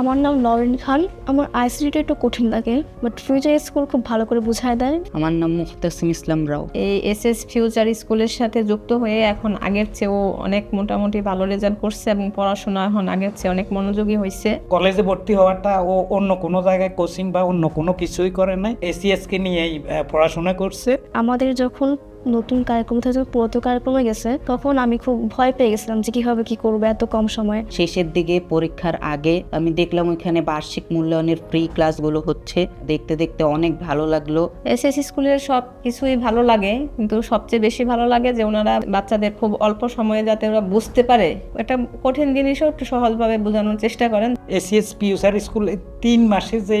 আমার নাম লরেন খান। আমার আইসিডিটা একটু কঠিন লাগে বাট ফিউচার স্কুল খুব ভালো করে বুঝায় দেয়। আমার নাম মুখতাসিম ইসলাম রাও। এই এস এস ফিউচার স্কুলের সাথে যুক্ত হয়ে এখন আগের চেয়েও অনেক মোটামুটি ভালো রেজাল্ট করছে এবং পড়াশোনা এখন আগের চেয়ে অনেক মনোযোগী হয়েছে কলেজে ভর্তি হওয়াটা ও অন্য কোনো জায়গায় কোচিং বা অন্য কোনো কিছুই করে নাই। এসিএস কে নিয়েই পড়াশোনা করছে। আমাদের যখন নতুন কার্যক্রম থেকে যখন পুরোতো কারিক্রমে গেছে তখন আমি খুব ভয় পেয়ে গেছিলাম যে কীভাবে কী করব এত কম সময়ে। শেষের দিকে পরীক্ষার আগে আমি দেখলাম ওইখানে বার্ষিক মূল্যায়নের ফ্রি ক্লাসগুলো হচ্ছে। দেখতে দেখতে অনেক ভালো লাগল। এস এস স্কুলের সব কিছুই ভালো লাগে কিন্তু সবচেয়ে বেশি ভালো লাগে যে ওনারা বাচ্চাদের খুব অল্প সময়ে যাতে ওরা বুঝতে পারে। একটা কঠিন জিনিসও একটু সহজভাবে বোঝানোর চেষ্টা করেন। এসিএস পিউসার স্কুল তিন মাসে যে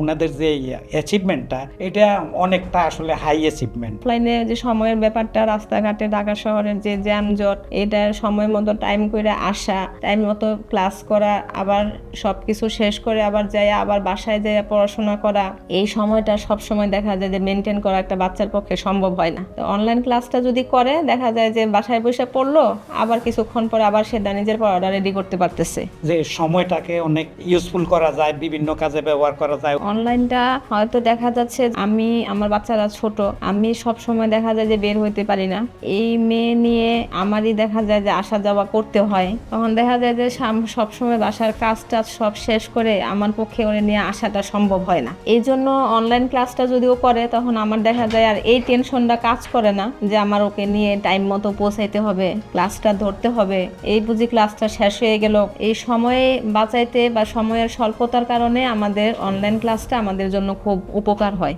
ওনাদের যে অ্যাচিভমেন্টটা এটা অনেকটা আসলে হাই অ্যাচিভমেন্ট অফলাইনে যে সময়ের ব্যাপারটা রাস্তাঘাটে ঢাকা শহরের যে জ্যামজট এটা সময় মতো টাইম করে আসা টাইম মতো ক্লাস করা আবার সবকিছু শেষ করে আবার যাই আবার বাসায় যাই পড়াশোনা করা এই সময়টা সব সময় দেখা যায় যে মেনটেন করা একটা বাচ্চার পক্ষে সম্ভব হয় না। তো অনলাইন ক্লাসটা যদি করে দেখা যায় যে বাসায় বসে পড়ল আবার কিছুক্ষণ পরে আবার সে নিজের পড়াটা রেডি করতে পারতেছে। যে সময়টাকে অনেক ইউজফুল করা যায় বিভিন্ন কাজে ব্যবহার করা যায়। অনলাইনটা হয়তো দেখা যাচ্ছে আমি, আমার বাচ্চারা ছোট, আমি সব সময় দেখা যায় যে বের হইতে পারি না। এই মেয়ে নিয়ে আমারই দেখা যায় যে আসা যাওয়া করতে হয়। তখন দেখা যায় যে সব সময় বাসার কাজ টাজ সব শেষ করে আমার পক্ষে ওরে নিয়ে আসাটা সম্ভব হয় না। এই জন্য অনলাইন ক্লাসটা যদিও করে, তখন আমার দেখা যায় আর এই টেনশনটা কাজ করে না যে আমার ওকে নিয়ে টাইম মতো পৌঁছাইতে হবে ক্লাসটা ধরতে হবে। এই বুঝি ক্লাসটা শেষ হয়ে গেল। এই সময়ে বাঁচাইতে বা সময়ের স্বল্পতার কারণে আমাদের অনলাইন ক্লাসটা আমাদের জন্য খুব উপকার হয়।